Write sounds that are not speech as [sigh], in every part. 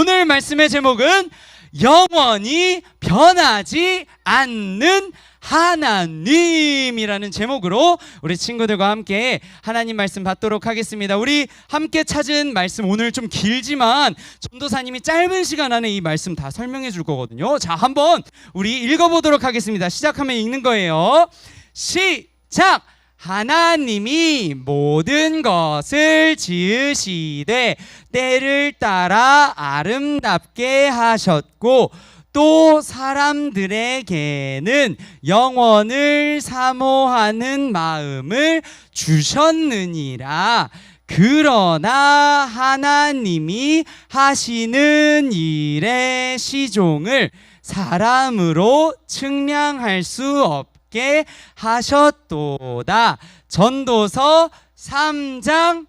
오늘 말씀의 제목은 영원히 변하지 않는 하나님이라는 제목으로 우리 친구들과 함께 하나님 말씀 받도록 하겠습니다. 우리 함께 찾은 말씀 오늘 좀 길지만 전도사님이 짧은 시간 안에 이 말씀 다 설명해 줄 거거든요. 자, 한번 우리 읽어 보도록 하겠습니다. 시작하면 읽는 거예요. 시작! 하나님이 모든 것을 지으시되 때를 따라 아름답게 하셨고 또 사람들에게는 영원을 사모하는 마음을 주셨느니라. 그러나 하나님이 하시는 일의 시종을 사람으로 측량할 수 없게 하셨도다. 전도서 3장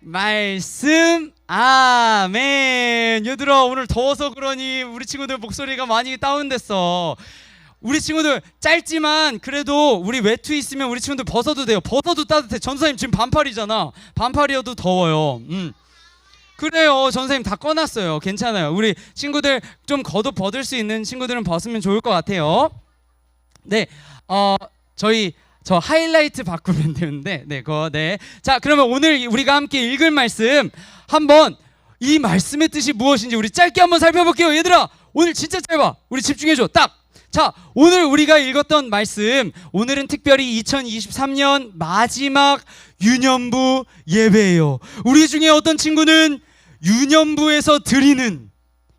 말씀 아멘. 얘들아 오늘 더워서 그러니 우리 친구들 목소리가 많이 다운됐어. 우리 친구들 짧지만 그래도 우리 외투 있으면 우리 친구들 벗어도 돼요. 벗어도 따뜻해. 전사님 지금 반팔이잖아. 반팔이어도 더워요. 음. 그래요. 전사님 다 꺼놨어요. 괜찮아요. 우리 친구들 좀 겉옷 벗을 수 있는 친구들은 벗으면 좋을 것 같아요. 네. 어 저희 저 하이라이트 바꾸면 되는데 네 그거 네. 자, 그러면 오늘 우리가 함께 읽을 말씀 한번 이 말씀의 뜻이 무엇인지 우리 짧게 한번 살펴볼게요. 얘들아, 오늘 진짜 짧아. 우리 집중해 줘. 딱. 자, 오늘 우리가 읽었던 말씀, 오늘은 특별히 2023년 마지막 유년부 예배예요. 우리 중에 어떤 친구는 유년부에서 드리는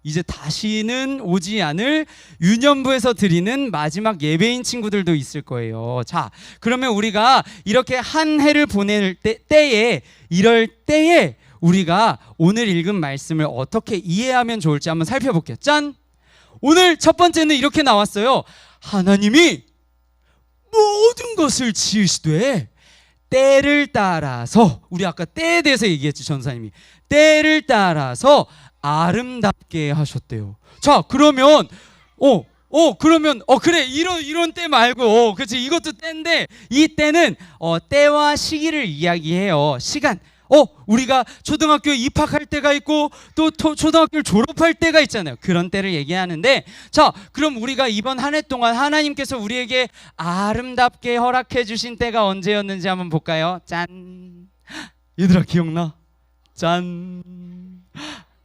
이제 다시는 오지 않을 유년부에서 드리는 마지막 예배인 친구들도 있을 거예요. 자, 그러면 우리가 이렇게 한 해를 보낼 때, 때에 이럴 때에 우리가 오늘 읽은 말씀을 어떻게 이해하면 좋을지 한번 살펴볼게요. 짠! 오늘 첫 번째는 이렇게 나왔어요. 하나님이 모든 것을 지으시되 때를 따라서 우리 아까 때에 대해서 얘기했지 전사님이 때를 따라서 아름답게 하셨대요. 자 그러면 어. 어 그러면 어 그래 이런 이런 때 말고 어, 그렇지 이것도 때인데 이 때는 어 때와 시기를 이야기해요. 시간. 어 우리가 초등학교 입학할 때가 있고 또 토- 초등학교를 졸업할 때가 있잖아요. 그런 때를 얘기하는데 자 그럼 우리가 이번 한 해 동안 하나님께서 우리에게 아름답게 허락해 주신 때가 언제였는지 한번 볼까요? 짠. 얘들아 기억나? 짠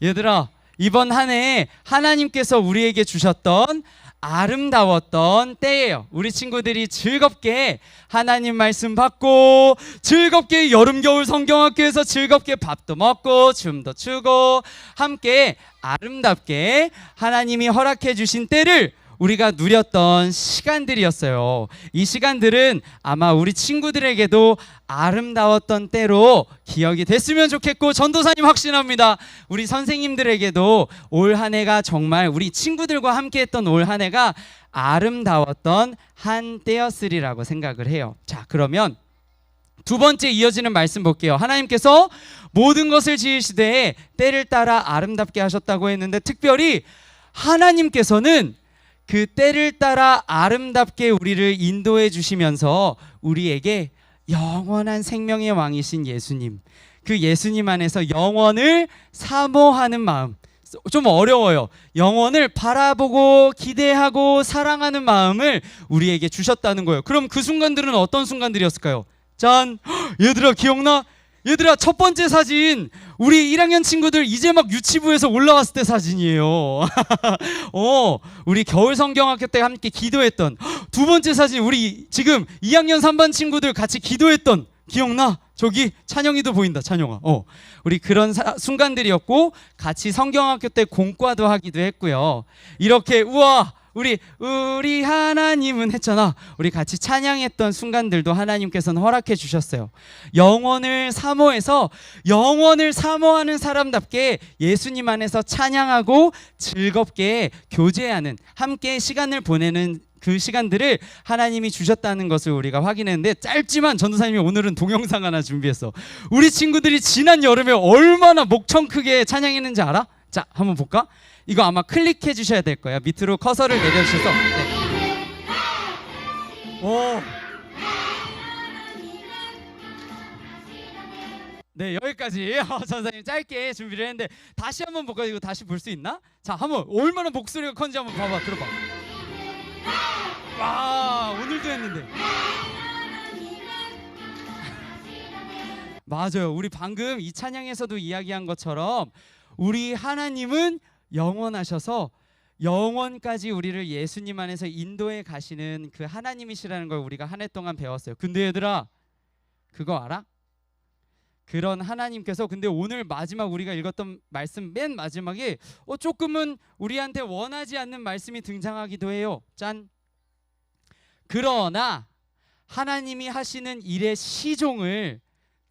얘들아 이번 한 해에 하나님께서 우리에게 주셨던 아름다웠던 때예요. 우리 친구들이 즐겁게 하나님 말씀 받고 즐겁게 여름 겨울 성경학교에서 즐겁게 밥도 먹고 춤도 추고 함께 아름답게 하나님이 허락해 주신 때를 우리가 누렸던 시간들이었어요. 이 시간들은 아마 우리 친구들에게도 아름다웠던 때로 기억이 됐으면 좋겠고 전도사님 확신합니다. 우리 선생님들에게도 올 한 해가 정말 우리 친구들과 함께 했던 올 한 해가 아름다웠던 한 때였으리라고 생각을 해요. 자, 그러면 두 번째 이어지는 말씀 볼게요. 하나님께서 모든 것을 지으시되 때를 따라 아름답게 하셨다고 했는데 특별히 하나님께서는 그 때를 따라 아름답게 우리를 인도해 주시면서 우리에게 영원한 생명의 왕이신 예수님, 그 예수님 안에서 영원을 사모하는 마음. 좀 어려워요. 영원을 바라보고 기대하고 사랑하는 마음을 우리에게 주셨다는 거예요. 그럼 그 순간들은 어떤 순간들이었을까요? 짠! 헉, [gasps] 얘들아 기억나? 얘들아 첫 번째 사진 우리 1학년 친구들 이제 막 유치부에서 올라왔을 때 사진이에요. [laughs] 어, 우리 겨울 성경학교 때 함께 기도했던 헉, 두 번째 사진 우리 지금 2학년 3반 친구들 같이 기도했던 기억나? 저기 찬영이도 보인다. 찬영아. 어. 우리 그런 사- 순간들이었고 같이 성경학교 때 공과도 하기도 했고요. 이렇게 우와 우리 우리 하나님은 했잖아. 우리 같이 찬양했던 순간들도 하나님께서는 허락해 주셨어요. 영원을 사모해서 영원을 사모하는 사람답게 예수님 안에서 찬양하고 즐겁게 교제하는 함께 시간을 보내는 그 시간들을 하나님이 주셨다는 것을 우리가 확인했는데 짧지만 전도사님이 오늘은 동영상 하나 준비했어. 우리 친구들이 지난 여름에 얼마나 목청 크게 찬양했는지 알아? 자, 한번 볼까? 이거 아마 클릭해 주셔야 될 거예요. 밑으로 커서를 내려주셔서. 네. 오. 네 여기까지 [laughs] 어, 전사님 짧게 준비를 했는데 다시 한번 볼까요? 이거 다시 볼 수 있나? 자 한번 얼마나 목소리가 큰지 한번 봐봐 들어봐. 와 오늘도 했는데. [laughs] 맞아요. 우리 방금 이 찬양에서도 이야기한 것처럼 우리 하나님은 영원하셔서 영원까지 우리를 예수님 안에서 인도해 가시는 그 하나님이시라는 걸 우리가 한 해 동안 배웠어요. 근데 얘들아 그거 알아? 그런 하나님께서 근데 오늘 마지막 우리가 읽었던 말씀 맨 마지막에 어 조금은 우리한테 원하지 않는 말씀이 등장하기도 해요. 짠. 그러나 하나님이 하시는 일의 시종을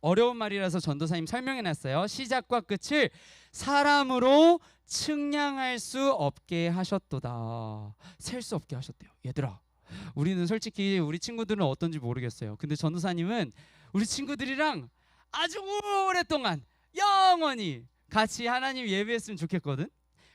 어려운 말이라서 전도사님 설명해 놨어요. 시작과 끝을 사람으로 측량할 수 없게 하셨도다. 셀 수 없게 하셨대요. 얘들아. 우리는 솔직히 우리 친구들은 어떤지 모르겠어요. 근데 전도사님은 우리 친구들이랑 아주 오랫동안 영원히 같이 하나님 예배했으면 좋겠거든.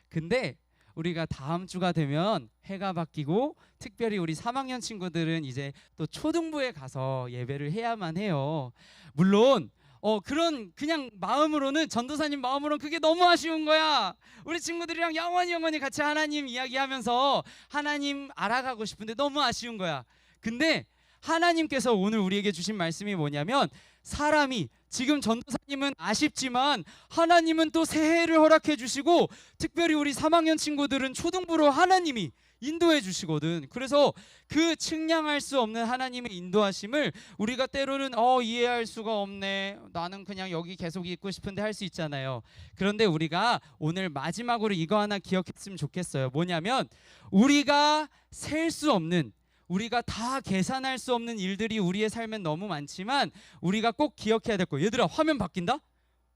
근데 우리가 다음 주가 되면 해가 바뀌고 특별히 우리 3학년 친구들은 이제 또 초등부에 가서 예배를 해야만 해요. 물론 어 그런 그냥 마음으로는 전도사님 마음으로는 그게 너무 아쉬운 거야. 우리 친구들이랑 영원히 영원히 같이 하나님 이야기하면서 하나님 알아가고 싶은데 너무 아쉬운 거야. 근데 하나님께서 오늘 우리에게 주신 말씀이 뭐냐면 사람이 지금 전도사님은 아쉽지만 하나님은 또 새해를 허락해 주시고 특별히 우리 3학년 친구들은 초등부로 하나님이 인도해 주시거든. 그래서 그 측량할 수 없는 하나님의 인도하심을 우리가 때로는 어 이해할 수가 없네. 나는 그냥 여기 계속 있고 싶은데 할 수 있잖아요. 그런데 우리가 오늘 마지막으로 이거 하나 기억했으면 좋겠어요. 뭐냐면 우리가 셀 수 없는 우리가 다 계산할 수 없는 일들이 우리의 삶엔 너무 많지만 우리가 꼭 기억해야 될 거. 얘들아 화면 바뀐다?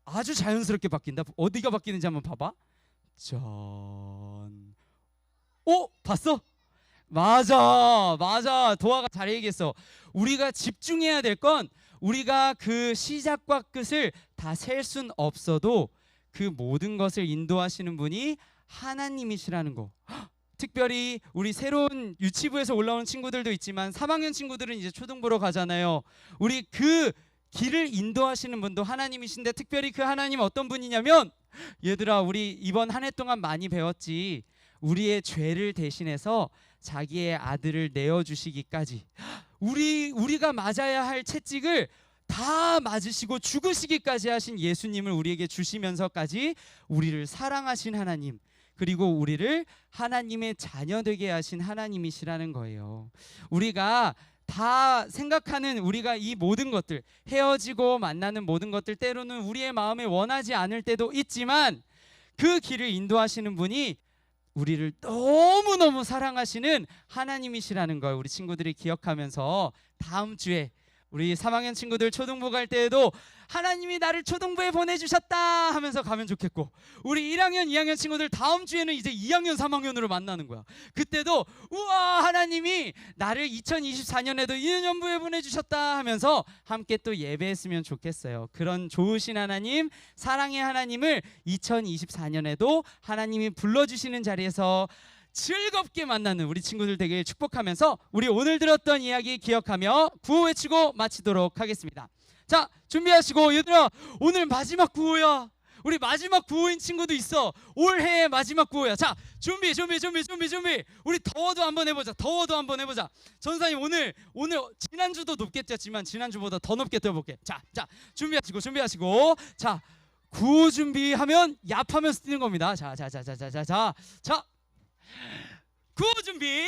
아주 자연스럽게 바뀐다. 어디가 바뀌는지 한번 봐봐. 전. 오 봤어? 맞아, 맞아. 도화가 잘 얘기했어. 우리가 집중해야 될 건 우리가 그 시작과 끝을 다 셀 순 없어도 그 모든 것을 인도하시는 분이 하나님이시라는 거. 헉, 특별히 우리 새로운 유치부에서 올라오는 친구들도 있지만 3학년 친구들은 이제 초등부로 가잖아요. 우리 그 길을 인도하시는 분도 하나님이신데 특별히 그 하나님 어떤 분이냐면 얘들아 우리 이번 한 해 동안 많이 배웠지. 우리의 죄를 대신해서 자기의 아들을 내어 주시기까지 우리 우리가 맞아야 할 채찍을 다 맞으시고 죽으시기까지 하신 예수님을 우리에게 주시면서까지 우리를 사랑하신 하나님 그리고 우리를 하나님의 자녀 되게 하신 하나님이시라는 거예요. 우리가 다 생각하는 우리가 이 모든 것들 헤어지고 만나는 모든 것들 때로는 우리의 마음에 원하지 않을 때도 있지만 그 길을 인도하시는 분이 우리를 너무너무 사랑하시는 하나님이시라는 걸 우리 친구들이 기억하면서 다음 주에 우리 3학년 친구들 초등부 갈 때에도 하나님이 나를 초등부에 보내주셨다 하면서 가면 좋겠고 우리 1학년 2학년 친구들 다음 주에는 이제 2학년 3학년으로 만나는 거야. 그때도 우와 하나님이 나를 2024년에도 2년부에 보내주셨다 하면서 함께 또 예배했으면 좋겠어요. 그런 좋으신 하나님 사랑의 하나님을 2024년에도 하나님이 불러주시는 자리에서 즐겁게 만나는 우리 친구들 되길 축복하면서 우리 오늘 들었던 이야기 기억하며 구호 외치고 마치도록 하겠습니다. 자, 준비하시고 얘들아, 오늘 마지막 구호야. 우리 마지막 구호인 친구도 있어. 올해의 마지막 구호야. 자, 준비, 준비, 준비, 준비, 준비. 우리 더워도 한번 해보자. 더워도 한번 해보자. 전사님 오늘 오늘 지난주도 높게 뛰었지만 지난주보다 더 높게 뛰어볼게. 자, 자, 준비하시고, 준비하시고. 자, 구호 준비하면 얍하면서 뛰는 겁니다. 자, 자, 자, 자, 자, 자, 자, 자. 구호 준비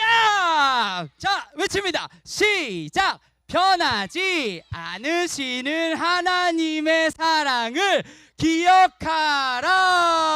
야! 자 외칩니다. 시작! 변하지 않으시는 하나님의 사랑을 기억하라